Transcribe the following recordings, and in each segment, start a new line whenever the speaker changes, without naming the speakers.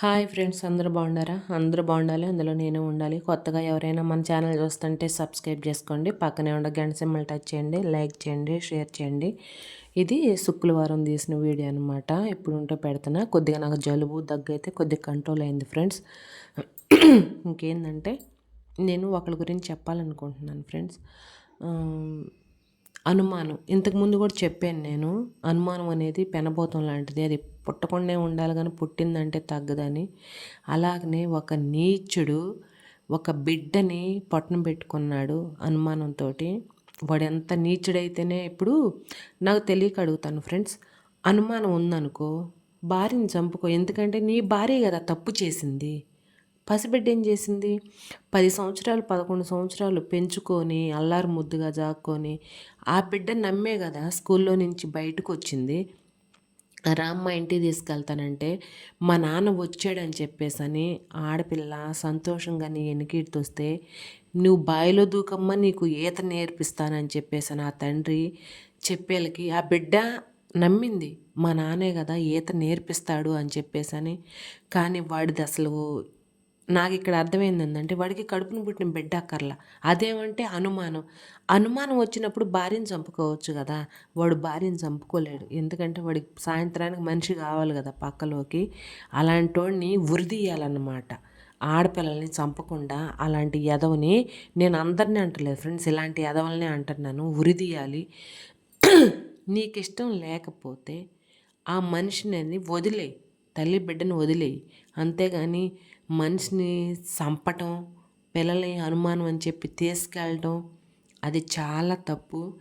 Hi friends అందరూ బాగున్నారా? అందరూ బాగుండాలి అందులో నేను ఉండాలి. కొత్తగా ఎవరైనా మన ఛానల్ చూస్తుంటే సబ్స్క్రైబ్ చేసుకోండి. పక్కనే ఉండ గంట సింబల్ టచ్ చేయండి లైక్ చేయండి షేర్ చేయండి. ఇది శుక్రవారం తీసిన వీడియో అనమాట ఇప్పుడు ఉంటే పెడుతున్నా. కొద్దిగా నాకు జలుబు దగ్గు అయితే కొద్దిగా కంట్రోల్ అయింది ఫ్రెండ్స్. ఇంకేందంటే నేను ఒకరి గురించి చెప్పాలనుకుంటున్నాను ఫ్రెండ్స్. అనుమానం. ఇంతకుముందు కూడా చెప్పాను నేను. అనుమానం అనేది పెనబోతం లాంటిది. అది పుట్టకుండా ఉండాలి కానీ పుట్టిందంటే తగ్గదని. అలాగనే ఒక నీచుడు ఒక బిడ్డని పట్టున పెట్టుకున్నాడు అనుమానంతో వాడు ఎంత నీచుడైతేనే ఇప్పుడు నాకు తెలియక అడుగుతాను ఫ్రెండ్స్. అనుమానం ఉందనుకో భార్యని చంపుకో. ఎందుకంటే నీ భార్య కదా తప్పు చేసింది. పసిబిడ్డ ఏం చేసింది? పది సంవత్సరాలు పదకొండు సంవత్సరాలు పెంచుకొని అల్లారు ముద్దుగా జాక్కొని ఆ బిడ్డ నమ్మే కదా స్కూల్లో నుంచి బయటకు వచ్చింది. రామ్మ ఇంటికి తీసుకెళ్తానంటే మా నాన్న వచ్చాడని చెప్పేసని ఆడపిల్ల సంతోషంగా నీ వస్తే నువ్వు బావిలో దూకమ్మ నీకు ఈత నేర్పిస్తానని చెప్పేసాను ఆ తండ్రి చెప్పేళ్ళకి ఆ బిడ్డ నమ్మింది మా నాన్నే కదా ఈత నేర్పిస్తాడు అని చెప్పేసని. కానీ వాడిది అసలు నాకు ఇక్కడ అర్థమైంది ఏంటంటే వాడికి కడుపును పుట్టిన బిడ్డ అక్కర్లా. అదేమంటే అనుమానం. అనుమానం వచ్చినప్పుడు భార్యను చంపుకోవచ్చు కదా. వాడు భార్యను చంపుకోలేడు. ఎందుకంటే వాడికి సాయంత్రానికి మనిషి కావాలి కదా పక్కలోకి. అలాంటి వాడిని ఉరిదీయాలన్నమాట ఆడపిల్లల్ని చంపకుండా అలాంటి ఎదవని నేను అందరినీ అంటలేదు ఫ్రెండ్స్. ఇలాంటి ఎదవల్ని అంటున్నాను. ఉరిదీయాలి నీకు ఇష్టం లేకపోతే ఆ మనిషిని వదిలే తల్లి బిడ్డను వదిలేయి. అంతేగాని మనిషిని చంపటం పిల్లల్ని అనుమానం అని చెప్పి తీసుకెళ్ళడం అది చాలా తప్పు.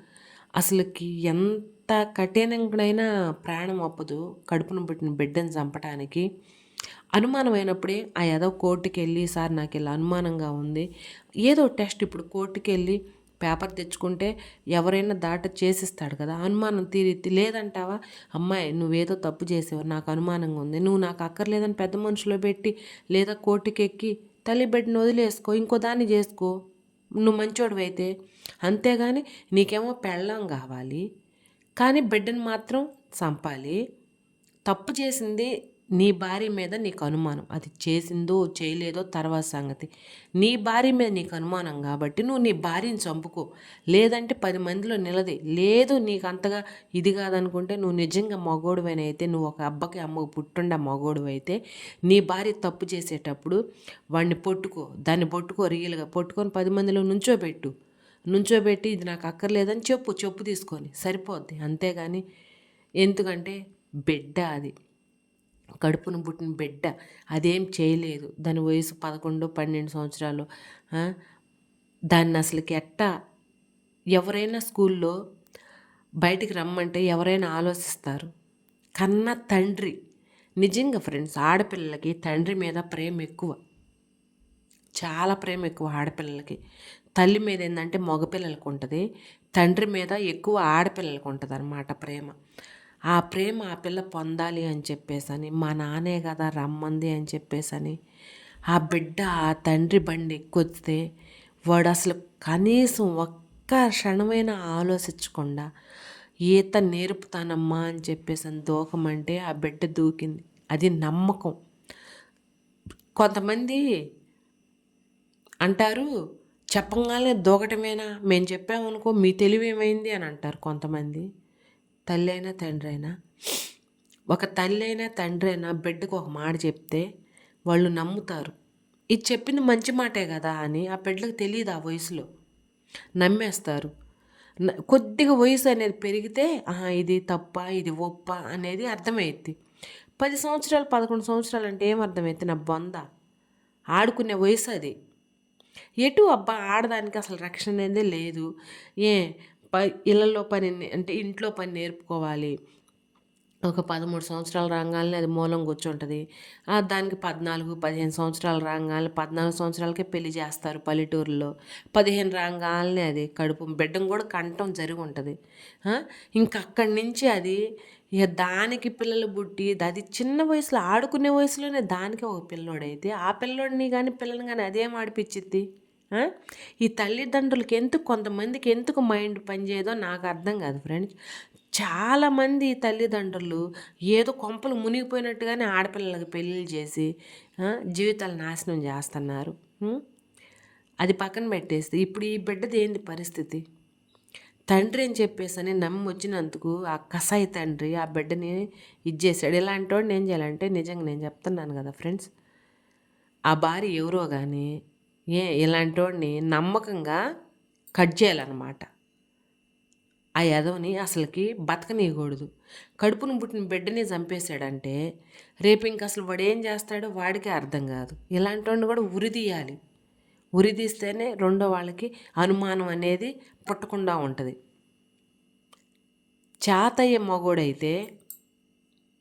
అసలుకి ఎంత కఠినంగానైనా ప్రాణం అప్పదు కడుపును పుట్టిన బిడ్డను చంపటానికి. అనుమానమైనప్పుడే ఆ ఏదో కోర్టుకి వెళ్ళి సార్ నాకు ఇలా అనుమానంగా ఉంది. ఏదో టెస్ట్ ఇప్పుడు కోర్టుకి వెళ్ళి పేపర్ తెచ్చుకుంటే ఎవరైనా దాట చేసిస్తాడు కదా. అనుమానం తీరి లేదంటావా? అమ్మాయి నువ్వేదో తప్పు చేసేవారు నాకు అనుమానంగా ఉంది. నువ్వు నాకు అక్కర్లేదని పెద్ద మనుషులో పెట్టి లేదా కోటికెక్కి తల్లి బిడ్డను వదిలేసుకో ఇంకో దాన్ని చేసుకో. నువ్వు మంచోడు అయితే. అంతేగాని నీకేమో పెళ్ళం కావాలి. కానీ బిడ్డను మాత్రం చంపాలి. తప్పు చేసింది నీ భార్య మీద నీకు అనుమానం. అది చేసిందో చేయలేదో తర్వాత సంగతి. నీ భార్య మీద నీకు అనుమానం కాబట్టి నువ్వు నీ భార్యని చంపుకో. లేదంటే పది మందిలో నిలది. లేదు నీకు అంతగా ఇది కాదనుకుంటే నువ్వు నిజంగా మగోడువైన అయితే నువ్వు ఒక అబ్బకి అమ్మకు పుట్టుండ మగోడువైతే అయితే నీ భార్య తప్పు చేసేటప్పుడు వాడిని పట్టుకో. దాన్ని పట్టుకో రియల్గా పట్టుకొని పది మందిలో నుంచోబెట్టు నుంచోబెట్టి ఇది నాకు అక్కర్లేదని చెప్పు. చెప్పు తీసుకొని. సరిపోద్ది. అంతేగాని ఎందుకంటే బిడ్డ అది. కడుపును పుట్టిన బిడ్డ అదేం చేయలేదు. దాని వయసు పదకొండు పన్నెండు సంవత్సరాలు దాన్ని అసలుకి ఎట్టా ఎవరైనా స్కూల్లో బయటికి రమ్మంటే ఎవరైనా ఆలోచిస్తారు. కన్న తండ్రి నిజంగా ఫ్రెండ్స్ ఆడపిల్లలకి తండ్రి మీద ప్రేమ ఎక్కువ. చాలా ప్రేమ ఎక్కువ ఆడపిల్లలకి. తల్లి మీద ఏంటంటే మగపిల్లలకు ఉంటుంది తండ్రి మీద ఎక్కువ ఆడపిల్లలకు ఉంటుంది అనమాట ప్రేమ. ఆ ప్రేమ ఆ పిల్ల పొందాలి అని చెప్పేసని మా నానే కదా రమ్మంది అని చెప్పేసని ఆ బిడ్డ ఆ తండ్రి బండి ఎక్కొస్తే వాడు అసలు కనీసం ఒక్క క్షణమైన ఆలోచించకుండా ఈత నేర్పుతానమ్మా అని చెప్పేసి దూకమంటే ఆ బిడ్డ దూకింది. అది నమ్మకం. కొంతమంది అంటారు చెప్పగానే దూకటమేనా? మేము చెప్పామనుకో మీ తెలివి ఏమైంది అని అంటారు కొంతమంది. తల్లి అయినా తండ్రి అయినా ఒక తల్లి అయినా తండ్రి అయినా బిడ్డకు ఒక మాట చెప్తే వాళ్ళు నమ్ముతారు. ఇది చెప్పింది మంచి మాటే కదా అని ఆ బిడ్డలకు తెలియదు ఆ వయసులో. నమ్మేస్తారు. కొద్దిగా వయసు అనేది పెరిగితే ఇది తప్ప ఇది ఒప్ప అనేది అర్థమైద్ది. పది సంవత్సరాలు పదకొండు సంవత్సరాలు అంటే ఏం అర్థమైతే నా బొంద. ఆడుకునే వయసు అది. ఎటు అబ్బా ఆడదానికి అసలు రక్షణ అనేది లేదు. ఏ ప ఇళ్ళల్లో పని అంటే ఇంట్లో పని నేర్పుకోవాలి. ఒక పదమూడు సంవత్సరాలు రాగానే అది మూలం కూర్చుంటుంది. దానికి పద్నాలుగు పదిహేను సంవత్సరాలు రాగానే పద్నాలుగు సంవత్సరాలకే పెళ్ళి చేస్తారు పల్లెటూరులో. పదిహేను రాగానే అది కడుపు బిడ్డం కూడా కంఠం జరిగి ఉంటుంది ఇంకా అక్కడి నుంచి అది ఇక దానికి పిల్లలు పుట్టి అది చిన్న వయసులో ఆడుకునే వయసులోనే దానికి ఒక పిల్లోడైతే ఆ పిల్లోడిని కానీ పిల్లని కానీ అదేం ఆడిపించిద్ది ఈ తల్లిదండ్రులకి ఎందుకు కొంతమందికి ఎందుకు మైండ్ పనిచేయదో నాకు అర్థం కాదు ఫ్రెండ్స్ చాలామంది తల్లిదండ్రులు ఏదో కొంపలు మునిగిపోయినట్టుగానే ఆడపిల్లలకి పెళ్ళిళ్ళు చేసి జీవితాలు నాశనం చేస్తున్నారు. అది పక్కన పెట్టేస్తే ఇప్పుడు ఈ బిడ్డది ఏంది పరిస్థితి? తండ్రి అని చెప్పేసి అని నమ్మి వచ్చినందుకు ఆ కసాయి తండ్రి ఆ బిడ్డని ఇచ్చేసాడు ఇలాంటి వాడిని ఏం చేయాలంటే నిజంగా నేను చెప్తున్నాను కదా ఫ్రెండ్స్ ఆ భార్య ఎవరో కానీ ఏ ఇలాంటి వాడిని నమ్మకంగా కట్ చేయాలన్నమాట. ఆ యదవని అసలుకి బతకనీయకూడదు. కడుపును పుట్టిన బిడ్డని చంపేశాడంటే రేపు ఇంక అసలు వాడు ఏం చేస్తాడో వాడికే అర్థం కాదు. ఇలాంటి వాడిని కూడా ఉరిదీయాలి ఉరిదీస్తేనే రెండో వాళ్ళకి అనుమానం అనేది పుట్టకుండా ఉంటుంది. చాతయ్య మగోడైతే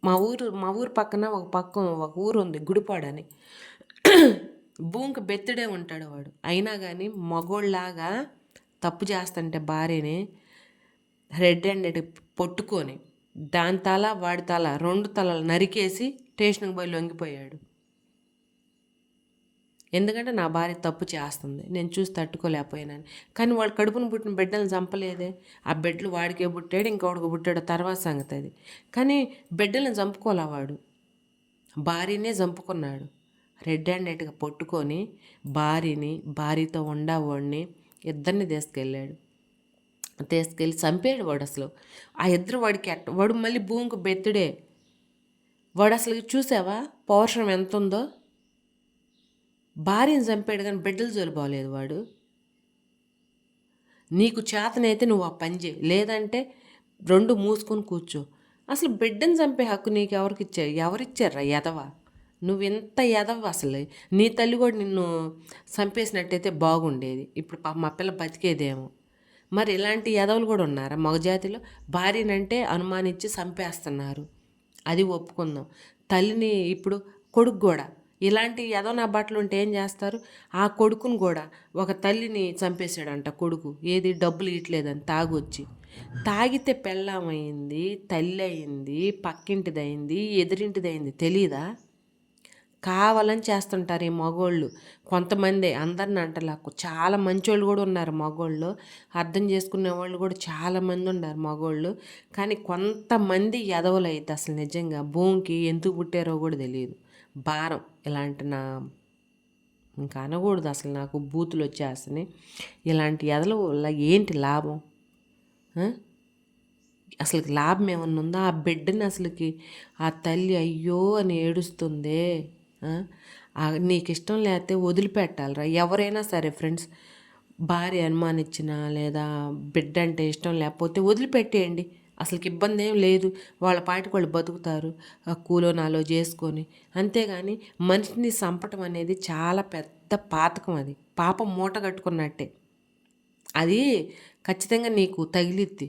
మా ఊరు మా ఊరు పక్కన ఒక పక్క ఒక ఊరు ఉంది గుడిపాడని. భూమికి బెత్తుడే ఉంటాడు వాడు. అయినా కానీ మగోళ్ళలాగా తప్పు చేస్తుంటే భార్యని రెడ్ హ్యాండెడ్ పొట్టుకొని దాని తల వాడి తల రెండు తలలు నరికేసి స్టేషన్కి పోయి లొంగిపోయాడు. ఎందుకంటే నా భార్య తప్పు చేస్తుంది. నేను చూసి తట్టుకోలేకపోయినాను. కానీ వాడు కడుపును పుట్టిన బిడ్డలను చంపలేదే. ఆ బిడ్డలు వాడికే పుట్టాడు ఇంకొకడికి పుట్టాడు తర్వాత సంగతి అది. కానీ బిడ్డలను చంపుకోలే వాడు. భార్యనే చంపుకున్నాడు. రెడ్ హ్యాండెడ్గా పట్టుకొని భార్యని భార్యతో ఉండవాడిని ఇద్దరిని తీసుకెళ్ళాడు. తీసుకెళ్ళి చంపాడు వాడు అసలు. ఆ ఇద్దరు వాడికి ఎట్ట వాడు మళ్ళీ భూమికి బెత్తుడే. వాడు అసలు చూసావా? పౌరుషం ఎంత ఉందో భార్యను చంపాడు కానీ బిడ్డలు జోలిపోలేదు వాడు. నీకు చేతనైతే నువ్వు ఆ పని చేయి. లేదంటే రెండు మూసుకొని కూర్చో. అసలు బిడ్డను చంపే హక్కు నీకు ఎవరికి ఇచ్చారు? ఎవరిచ్చారా ఎదవ నువ్వెంత ఎంత ఎదవ అసలు? నీ తల్లి కూడా నిన్ను చంపేసినట్టయితే బాగుండేది. ఇప్పుడు పాప మా పిల్ల బతికేదేమో. మరి ఇలాంటి ఎదవలు కూడా ఉన్నారా? మగజాతిలో భార్యనంటే అనుమానించి చంపేస్తున్నారు. అది ఒప్పుకుందాం. తల్లిని ఇప్పుడు కొడుకు కూడా. ఇలాంటి ఏదో నా బట్టలు ఉంటే ఏం చేస్తారు? ఆ కొడుకును కూడా ఒక తల్లిని చంపేశాడంట కొడుకు. ఏది? డబ్బులు ఇట్లేదని తాగొచ్చి. తాగితే పెళ్ళామైంది తల్లి అయింది పక్కింటిదైంది అయింది తెలీదా? కావాలని చేస్తుంటారు ఈ మగోళ్ళు. కొంతమంది అందరిని అంటలాకు చాలా మంచోళ్ళు కూడా ఉన్నారు మగోళ్ళు. అర్థం చేసుకునే వాళ్ళు కూడా చాలామంది ఉన్నారు మగోళ్ళు. కానీ కొంతమంది ఎదవలు అయితే అసలు నిజంగా భూమికి ఎందుకు పుట్టారో కూడా తెలియదు. భారం ఇలాంటి నా ఇంకా అనకూడదు అసలు నాకు బూతులు వచ్చేస్తున్నాయి ఇలాంటి ఎదల వల్ల ఏంటి లాభం? అసలు లాభం ఏమన్నా ఉందా? ఆ బిడ్డని అసలుకి ఆ తల్లి అయ్యో అని ఏడుస్తుందే? నీకు ఇష్టం లేకపోతే వదిలిపెట్టాలిరా. ఎవరైనా సరే ఫ్రెండ్స్ భార్య అనుమానించిన లేదా బిడ్డ అంటే ఇష్టం లేకపోతే వదిలిపెట్టేయండి. అసలుకి ఇబ్బంది ఏం లేదు. వాళ్ళ పాటికి వాళ్ళు బతుకుతారు. ఆ కూలో నాలో చేసుకొని. అంతేగాని మనిషిని చంపటం అనేది చాలా పెద్ద పాతకం అది. పాపం మూట కట్టుకున్నట్టే. అది ఖచ్చితంగా నీకు తగిలిద్ది.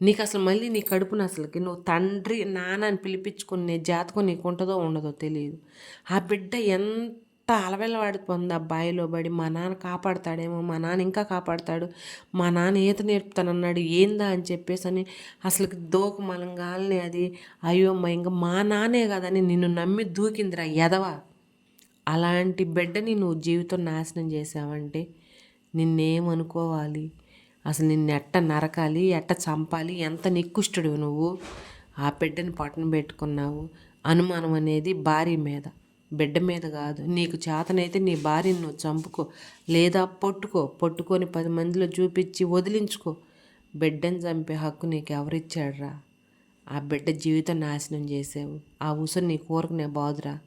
నీకు అసలు మళ్ళీ నీ కడుపున అసలుకి నువ్వు తండ్రి నాన్న అని పిలిపించుకునే జాతకం నీకు ఉంటుందో ఉండదో తెలియదు. ఆ బిడ్డ ఎంత అలవెలవాడుతుంది ఆ బాయిలో పడి మా నాన్న కాపాడతాడేమో మా నాన్న ఇంకా కాపాడతాడు మా నాన్న ఈత నేర్పుతానన్నాడు ఏందా అని చెప్పేసి అని అసలు దోక మలంగాల్ని అది అయ్యో మా ఇంకా మా నాన్నే కదని నిన్ను నమ్మి దూకిందిరా ఎదవా అలాంటి బిడ్డని నువ్వు జీవితం నాశనం చేసావంటే నిన్నేమనుకోవాలి? అసలు నిన్ను ఎట్ట నరకాలి ఎట్ట చంపాలి ఎంత నిక్కుష్టుడు నువ్వు? ఆ బిడ్డని పట్టణ పెట్టుకున్నావు. అనుమానం అనేది భార్య మీద. బిడ్డ మీద కాదు. నీకు చేతనైతే నీ భార్యను నువ్వు చంపుకో. లేదా పొట్టుకో. పొట్టుకొని పది మందిలో చూపించి వదిలించుకో. బిడ్డని చంపే హక్కు నీకు ఎవరిచ్చాడురా? ఆ బిడ్డ జీవితం నాశనం చేసావు. ఆ ఉసురు నీ కూరకునే బాదురా.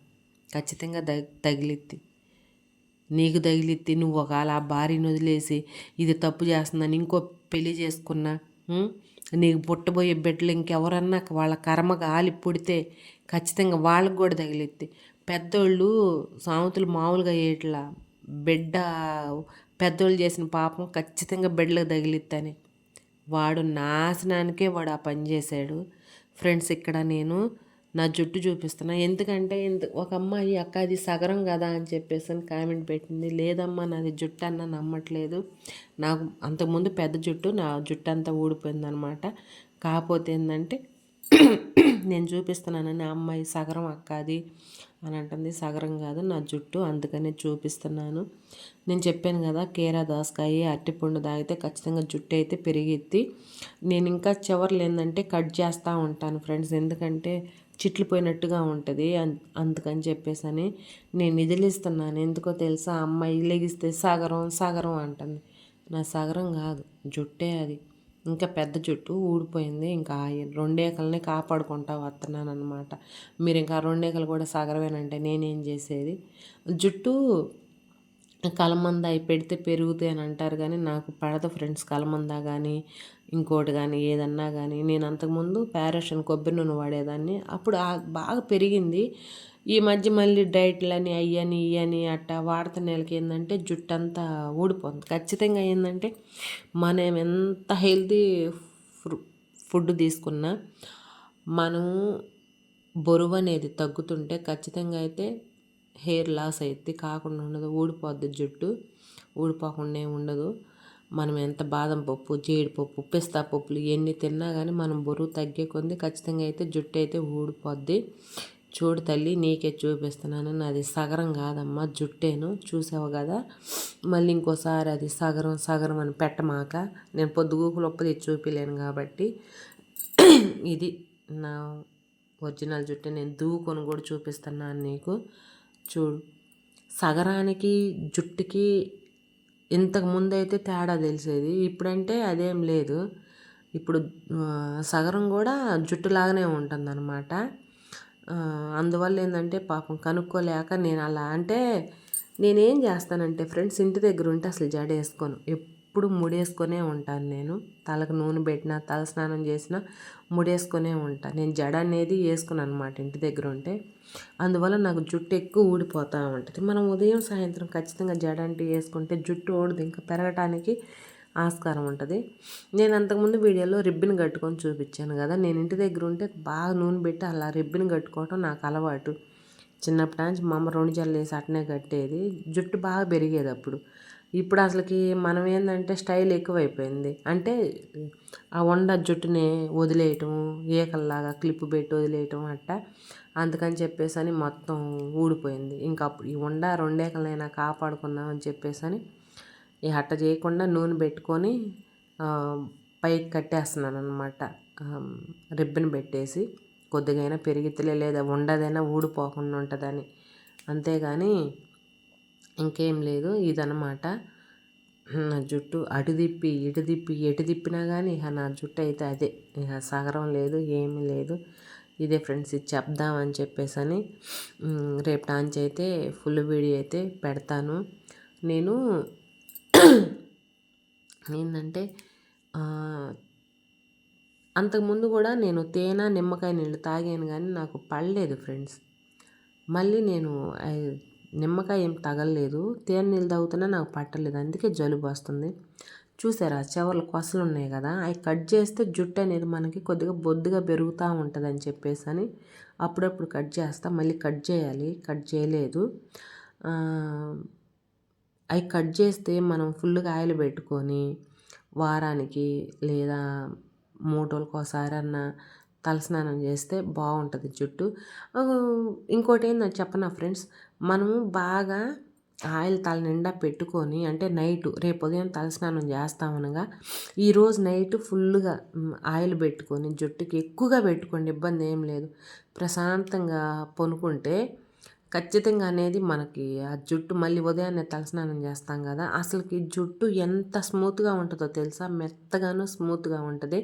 ఖచ్చితంగా దగ్ తగిలిద్ది. నీకు తగిలిత్తి నువ్వు ఒకవేళ ఆ భార్యను వదిలేసి ఇది తప్పు చేస్తుందని ఇంకో పెళ్ళి చేసుకున్నా నీకు పుట్టబోయే బిడ్డలు ఇంకెవరన్నా వాళ్ళ కర్మ గాలి పుడితే ఖచ్చితంగా వాళ్ళకు కూడా తగిలిత్తి పెద్దోళ్ళు సామెతలు మామూలుగా ఇట్లా బిడ్డ పెద్దోళ్ళు చేసిన పాపం ఖచ్చితంగా బిడ్డలకు తగిలిత్తని వాడు నాశనానికే వాడు ఆ పని చేశాడు. ఫ్రెండ్స్ ఇక్కడ నేను నా జుట్టు చూపిస్తున్నా. ఎందుకంటే ఇంత ఒక అమ్మాయి అక్క అది సగరం కదా అని చెప్పేసి అని కామెంట్ పెట్టింది. లేదమ్మా నాది జుట్టు అన్న నమ్మట్లేదు. నాకు అంతకుముందు పెద్ద జుట్టు నా జుట్టు అంతా ఊడిపోయిందనమాట. కాకపోతే ఏంటంటే నేను చూపిస్తున్నానని ఆ అమ్మాయి సగరం అక్క అది అని అంటుంది. సగరం కాదు నా జుట్టు అందుకనే చూపిస్తున్నాను. నేను చెప్పాను కదా కేరా దోసకాయ అరటిపండు తాగితే ఖచ్చితంగా జుట్టు అయితే పెరిగిద్ది. నేను ఇంకా చివర్లు ఏంటంటే కట్ చేస్తూ ఉంటాను ఫ్రెండ్స్. ఎందుకంటే చిట్లు పోయినట్టుగా ఉంటుంది అందుకని చెప్పేసి అని నేను నిధులిస్తున్నాను ఎందుకో తెలుసా? అమ్మాయి లెగిస్తే సాగరం సాగరం అంటుంది. నా సగరం కాదు జుట్టే అది. ఇంకా పెద్ద జుట్టు ఊడిపోయింది. ఇంకా రెండేకల్ని కాపాడుకుంటా వస్తున్నాను అనమాట మీరు ఇంకా రెండేకలు కూడా సగరమేనంటే నేనేం చేసేది? జుట్టు కలమంద అయి పెడితే పెరుగుతాయి అని అంటారు కానీ నాకు పడదు ఫ్రెండ్స్. కలమంద కానీ ఇంకోటి కానీ ఏదన్నా కానీ నేను అంతకుముందు ప్యారషన్ కొబ్బరి నూనె వాడేదాన్ని. అప్పుడు బాగా పెరిగింది. ఈ మధ్య మళ్ళీ డైట్లని అయ్యని ఇయ్యని అట్టా వాడుతున్న నెలకి ఏంటంటే జుట్టు అంతా ఊడిపోతుంది. ఖచ్చితంగా ఏంటంటే మనం ఎంత హెల్తీ ఫుడ్ తీసుకున్నా మనం బరువు అనేది తగ్గుతుంటే ఖచ్చితంగా అయితే హెయిర్ లాస్ అయితే కాకుండా ఉండదు ఊడిపోద్ది జుట్టు. ఊడిపోకుండా ఉండదు. మనం ఎంత బాదం పప్పు జీడిపప్పు పిస్తా పప్పులు ఎన్ని తిన్నా కానీ మనం బరువు తగ్గే కొంది ఖచ్చితంగా అయితే జుట్టు అయితే ఊడిపోద్ది. చూడు తల్లి నీకే చూపిస్తున్నాను. నాది సగరం కాదమ్మా జుట్టేను. చూసావు కదా? మళ్ళీ ఇంకోసారి అది సగరం సగరం అని పెట్టమాక నేను పొద్దుగూకులు ఒప్పది చూపిలేను కాబట్టి ఇది నా ఒరిజినల్ జుట్టు. నేను దూకొని కూడా చూపిస్తున్నాను నీకు. చూడు సగరానికి జుట్టుకి ఇంతకు ముందైతే తేడా తెలిసేది. ఇప్పుడంటే అదేం లేదు. ఇప్పుడు సగరం కూడా జుట్టులాగానే ఉంటుంది అనమాట అందువల్ల ఏంటంటే పాపం కనుక్కోలేక నేను అలా అంటే నేనేం చేస్తానంటే ఫ్రెండ్స్ ఇంటి దగ్గర ఉంటే అసలు జడ వేసుకోను ఎప్పుడు ముడేసుకొనే ఉంటాను నేను. తలకు నూనె పెట్టినా తల స్నానం చేసినా ముడేసుకొనే ఉంటాను నేను జడ అనేది వేసుకున్నాను అనమాట ఇంటి దగ్గర ఉంటే. అందువల్ల నాకు జుట్టు ఎక్కువ ఊడిపోతూ ఉంటుంది. మనం ఉదయం సాయంత్రం ఖచ్చితంగా జడ అంటే వేసుకుంటే జుట్టు ఊడదు. ఇంకా పెరగటానికి ఆస్కారం ఉంటుంది. నేను అంతకుముందు వీడియోలో రిబ్బన్ కట్టుకొని చూపించాను కదా. నేను ఇంటి దగ్గర ఉంటే బాగా నూనె పెట్టి అలా రిబ్బన్ కట్టుకోవటం నాకు అలవాటు. చిన్నప్పటి నుంచి మా అమ్మ రెండు జల్లు వేసి అట్నే కట్టేది. జుట్టు బాగా పెరిగేది అప్పుడు. ఇప్పుడు అసలుకి మనం ఏంటంటే స్టైల్ ఎక్కువైపోయింది. అంటే ఆ వండ జుట్టుని వదిలేయటం ఏకల్లాగా క్లిప్ పెట్టి వదిలేయటం అట్ట. అందుకని చెప్పేసి అని మొత్తం ఊడిపోయింది. ఇంకా అప్పుడు ఈ వండ రెండేకలైనా కాపాడుకుందాం అని చెప్పేసి అని ఈ అట్ట చేయకుండా నూనె పెట్టుకొని పైకి కట్టేస్తున్నాను అనమాట రిబ్బన్ పెట్టేసి కొద్దిగైనా పెరిగితలే లేదా ఉండదైనా ఊడిపోకుండా ఉంటుందని. అంతేగాని ఇంకేం లేదు ఇదనమాట నా జుట్టు అటు తిప్పి ఇటు తిప్పి ఎటు తిప్పినా కానీ ఇక నా జుట్టు అయితే అదే. ఇక సగరం లేదు ఏమీ లేదు. ఇదే ఫ్రెండ్స్ ఇది చెప్దామని చెప్పేసి అని రేపు టాంచ్ అయితే ఫుల్ వీడియో అయితే పెడతాను. నేను ఏంటంటే అంతకుముందు కూడా నేను తేనె నిమ్మకాయ నీళ్ళు తాగాను కానీ నాకు పడలేదు ఫ్రెండ్స్. మళ్ళీ నేను నిమ్మకాయ ఏం తగలలేదు. తేనె నీళ్ళు తాగుతున్నా నాకు పట్టలేదు. అందుకే జలుబు వస్తుంది. చూసారా? చివర్లు కొసలు ఉన్నాయి కదా? అవి కట్ చేస్తే జుట్టు అనేది మనకి కొద్దిగా బొద్దుగా పెరుగుతూ ఉంటుంది అని చెప్పేసి అని అప్పుడప్పుడు కట్ చేస్తా. మళ్ళీ కట్ చేయాలి. కట్ చేయలేదు. అవి కట్ చేస్తే మనం ఫుల్గా ఆయిల్ పెట్టుకొని వారానికి లేదా మూడు ఒకసారి తలస్నానం చేస్తే బాగుంటుంది జుట్టు. ఇంకోటి ఏంటంటే చెప్పనా ఫ్రెండ్స్? మనము బాగా ఆయిల్ తల నిండా పెట్టుకొని అంటే నైట్ రేపు ఉదయం తలస్నానం చేస్తామనగా ఈరోజు నైట్ ఫుల్గా ఆయిల్ పెట్టుకొని జుట్టుకి ఎక్కువగా పెట్టుకోండి ఇబ్బంది ఏం లేదు. ప్రశాంతంగా పొనుకుంటే ఖచ్చితంగా అనేది మనకి ఆ జుట్టు మళ్ళీ ఉదయాన్నే తలస్నానం చేస్తాం కదా అసలుకి జుట్టు ఎంత స్మూత్గా ఉంటుందో తెలుసా? మెత్తగాను స్మూత్గా ఉంటుంది.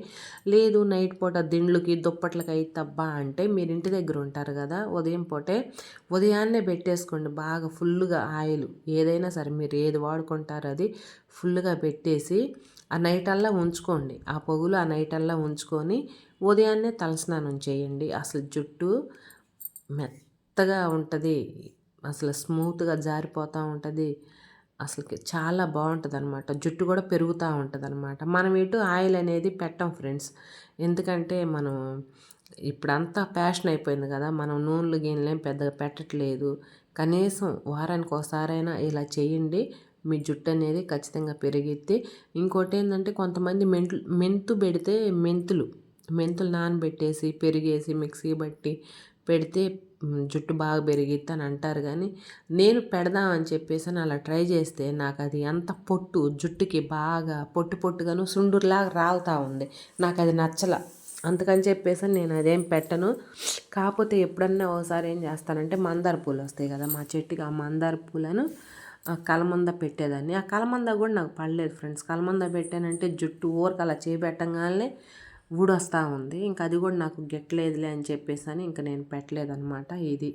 లేదు నైట్ పూట దిండ్లకి దుప్పట్లకి అయితబ్బా అంటే మీరు ఇంటి దగ్గర ఉంటారు కదా ఉదయం పూటే ఉదయాన్నే పెట్టేసుకోండి. బాగా ఫుల్గా ఆయిల్ ఏదైనా సరే మీరు ఏది వాడుకుంటారో అది ఫుల్గా పెట్టేసి ఆ నైట్ అల్లా ఉంచుకోండి. ఆ పొగులు ఆ నైట్ అల్లా ఉంచుకొని ఉదయాన్నే తలస్నానం చేయండి. అసలు జుట్టు మెత్త మెత్తగా ఉంటుంది. అసలు స్మూత్గా జారిపోతూ ఉంటుంది. అసలుకి చాలా బాగుంటుంది అనమాట జుట్టు కూడా పెరుగుతూ ఉంటుంది అనమాట మనం ఇటు ఆయిల్ అనేది పెట్టం ఫ్రెండ్స్. ఎందుకంటే మనం ఇప్పుడంతా ఫ్యాషన్ అయిపోయింది కదా. మనం నూనెలు గిన్నెలేం పెద్దగా పెట్టట్లేదు. కనీసం వారానికి ఒకసారైనా ఇలా చేయండి. మీ జుట్టు అనేది ఖచ్చితంగా పెరిగిద్ది. ఇంకోటి ఏంటంటే కొంతమంది మెంట్లు మెంతు పెడితే మెంతులు మెంతులు నానబెట్టేసి పెరిగేసి మిక్సీ బట్టి పెడితే జుట్టు బాగా పెరిగిద్ది అని అంటారు కానీ నేను పెడదామని చెప్పేసి అని అలా ట్రై చేస్తే నాకు అది అంత పొట్టు జుట్టుకి బాగా పొట్టు పొట్టుగాను సుండుర్లాగా రాలుతూ ఉంది. నాకు అది నచ్చల. అందుకని చెప్పేసి నేను అదేం పెట్టను. కాకపోతే ఎప్పుడన్నా ఒకసారి ఏం చేస్తానంటే మందార పూలు వస్తాయి కదా మా చెట్టుకి ఆ మందార పూలను కలమంద పెట్టేదాన్ని. ఆ కలమంద కూడా నాకు పడలేదు ఫ్రెండ్స్. కలమంద పెట్టానంటే జుట్టు ఊరకలా అలా చేపెట్టగానే ఊడొస్తూ ఉంది. ఇంకా అది కూడా నాకు గెట్టలేదులే అని చెప్పేసి అని ఇంకా నేను పెట్టలేదనమాట ఇది.